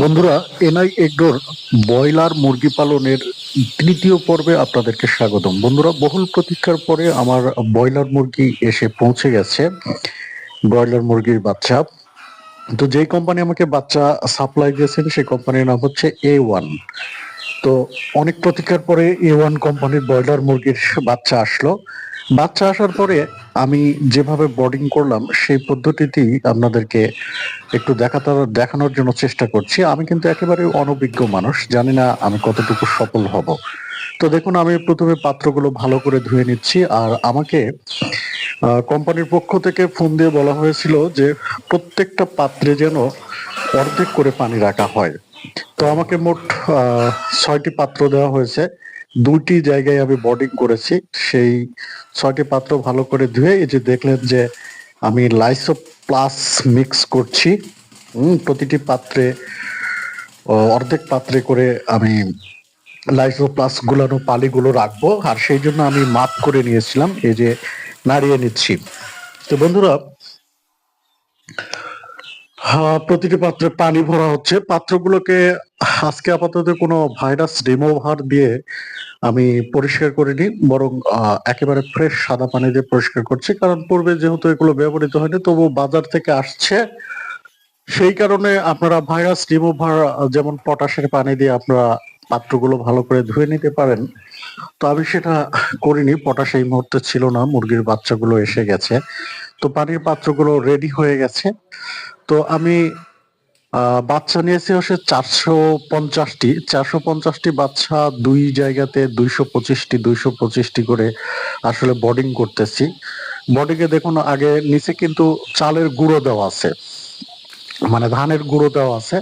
বন্ধুরা, NI এগ্রোর broiler মুরগি পালনের তৃতীয় পর্বে আপনাদেরকে স্বাগতম। বন্ধুরা, বহুল প্রতীক্ষার পরে আমার ব্রয়লার মুরগি এসে পৌঁছে গেছে, ব্রয়লার মুরগির বাচ্চা। তো যেই কোম্পানি আমাকে বাচ্চা সাপ্লাই দিয়েছেন, সেই কোম্পানির নাম হচ্ছে এ ওয়ান তো অনেক প্রতীক্ষার পরে এ ওয়ান কোম্পানির ব্রয়লার মুরগির বাচ্চা আসলো। বাচ্চা আসার পরে আমি যেভাবে বোর্ডিং করলাম, সেই পদ্ধতিতেই আপনাদেরকে একটু দেখাতে দেখানোর জন্য চেষ্টা করছি। আমি কিন্তু একেবারে অনভিজ্ঞ মানুষ, জানি না আমি কতটুকু সফল হব। তো দেখুন, আমি প্রথমে পাত্রগুলো ভালো করে ধুয়ে নিচ্ছি, আর আমাকে কোম্পানির পক্ষ থেকে ফোন দিয়ে বলা হয়েছিল যে, প্রত্যেকটা পাত্রে যেন অর্ধেক করে পানি রাখা হয়। তো আমাকে মোট ছয়টি পাত্র দেওয়া হয়েছে। দুইটি জায়গায় আমি বোর্ডিং করেছি। সেই ছয়টি পাত্র ভালো করে ধুয়ে, এই যে দেখলেন যে আমি লাইসো প্লাস মিক্স করছি। প্রতিটি পাত্রে অর্ধেক পাত্রে করে আমি লাইসো প্লাস গুলানো পালিগুলো রাখব। আর সেই জন্য আমি মাপ করে নিয়েছিলাম, এই যে নাড়িয়ে নিচ্ছি। তো বন্ধুরা প্রতিটি পাত্রে পানি ভরা হচ্ছে। পাত্রগুলোকে আজকে আপাতত কোনো ভাইরাস রিমুভার দিয়ে আমি পরিষ্কার করিনি বরং একেবারে ফ্রেশ সাদা পানি দিয়ে পরিষ্কার করছি। কারণ পূর্বে যেহেতু এগুলো ব্যবহৃত হয়নি তবু বাজার থেকে আসছে। সেই কারণে আপনারা ভাইরাস রিমুভার যেমন পটাশের পানি দিয়ে আপনারা পাত্রগুলো ভালো করে ধুয়ে নিতে পারেন। তো আমি সেটা করিনি, পটাশ এই মুহূর্তে ছিল না, মুরগির বাচ্চাগুলো এসে গেছে। তো পানির পাত্রগুলো রেডি হয়ে গেছে। তো আমি বাচ্চা নিয়েছে হচ্ছে চারশো পঞ্চাশটি। চারশো পঞ্চাশটি বাচ্চা দুই জায়গাতে দুইশো পঁচিশটি দুইশো পঁচিশটি করে আসলে বোর্ডিং করতেছি। বোর্ডিং এ দেখুন, আগে নিচে কিন্তু চালের গুঁড়ো দেওয়া আছে। মানে ধানের গুঁড়ো দেওয়া আছে।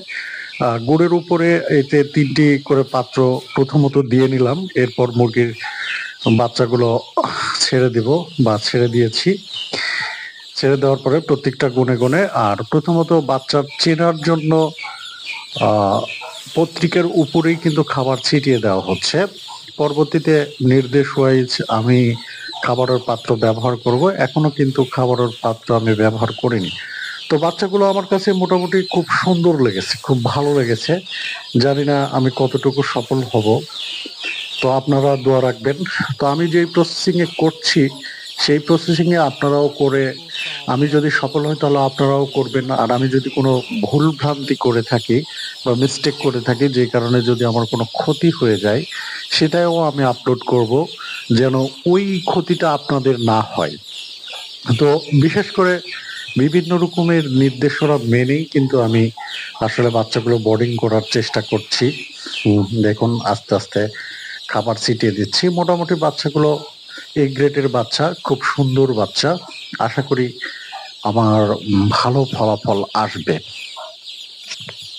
গুড়ের উপরে এতে তিনটি করে পাত্র প্রথমত দিয়ে নিলাম। এরপর মুরগির বাচ্চাগুলো ছেড়ে দিব বা ছেড়ে দিয়েছি। ছেড়ে দেওয়ার পরে প্রত্যেকটা গুনে গুনে আর প্রথমত বাচ্চার চেনার জন্য পত্রিকার উপরেই কিন্তু খাবার ছিটিয়ে দেওয়া হচ্ছে। পরবর্তীতে নির্দেশ ওয়াইজ আমি খাবারের পাত্র ব্যবহার করব। এখনও কিন্তু খাবারের পাত্র আমি ব্যবহার করিনি। তো বাচ্চাগুলো আমার কাছে মোটামুটি খুব সুন্দর লেগেছে, খুব ভালো লেগেছে। জানি না আমি কতটুকু সফল হব। তো আপনারা দোয়া রাখবেন। তো আমি যেই প্রসেসিংয়ে করছি, সেই প্রসেসিংয়ে আপনারাও করে আমি যদি সফল হই তাহলে আপনারাও করবেন আর আমি যদি কোনো ভুল ভ্রান্তি করে থাকি বা মিস্টেক করে থাকি, যে কারণে যদি আমার কোনো ক্ষতি হয়ে যায়, সেটাও আমি আপলোড করব যেন ওই ক্ষতিটা আপনাদের না হয়। তো বিশেষ করে বিভিন্ন রকমের নির্দেশনা মেনেই কিন্তু আমি আসলে বাচ্চাগুলো বোর্ডিং করার চেষ্টা করছি। দেখুন, আস্তে আস্তে খাবার ছিটিয়ে দিচ্ছি। মোটামুটি বাচ্চাগুলো এই গ্রেডের বাচ্চা, খুব সুন্দর বাচ্চা। আশা করি আমার ভালো ফলাফল আসবে।